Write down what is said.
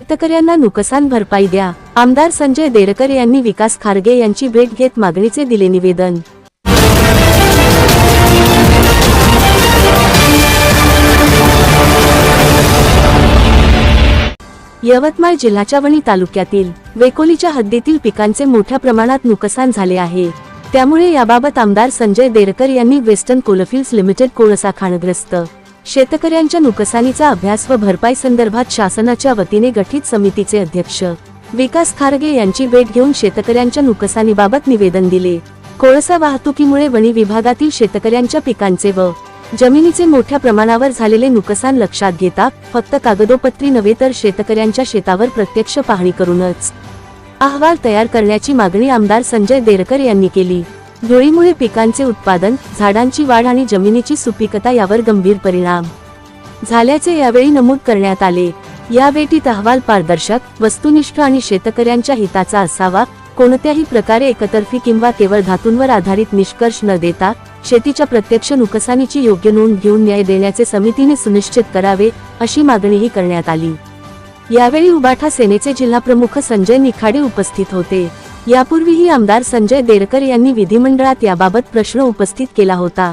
शेतकऱ्यांना नुकसान भरपाई द्या. आमदार संजय देरकर यांनी विकास खारगे यांची भेट घेत मागणीचे दिले निवेदन. यवतमाळ जिल्ह्याच्या वणी तालुक्यातील वेकोलीच्या हद्दीतील पिकांचे मोठ्या प्रमाणात नुकसान झाले आहे. त्यामुळे याबाबत आमदार संजय देरकर यांनी वेस्टर्न कोलफिल्ड्स लिमिटेड कोळसा खाणग्रस्त शेतकऱ्यांच्या नुकसानीचा अभ्यास व भरपाई संदर्भात शासनाच्या वतीने गठीत समितीचे अध्यक्ष विकास खारगे यांची भेट घेऊन शेतकऱ्यांच्या नुकसानीबाबत निवेदन दिले. कोळसा वाहतुकीमुळे वणी विभागातील शेतकऱ्यांच्या पिकांचे व जमिनीचे मोठ्या प्रमाणावर झालेले नुकसान लक्षात घेता फक्त कागदोपत्री नव्हे तर शेतकऱ्यांच्या शेतावर प्रत्यक्ष पाहणी करूनच अहवाल तयार करण्याची मागणी आमदार संजय देरकर यांनी केली. धुळीमुळे पिकांचे उत्पादन झाडांची वाढ आणि जमिनीची सुपीकता यावर गंभीर परिणाम. झाल्याचे यावेळी नमूद करण्यात आले. या भेटीत अहवाल पारदर्शक वस्तुनिष्ठ आणि शेतकऱ्यांच्या हिताचा असावा कोणत्याही प्रकारे एकतर्फी किंवा केवळ धातूंवर आधारित निष्कर्ष न देता शेतीच्या प्रत्यक्ष नुकसानीची योग्य नोंद घेऊन न्याय देण्याचे समितीने सुनिश्चित करावे अशी मागणीही करण्यात आली. यावेळी उबाठा सेनेचे जिल्हाप्रमुख संजय निखाडे उपस्थित होते. यापूर्वीही आमदार संजय देरकर यांनी विधिमंडळात याबाबत प्रश्न उपस्थित केला होता.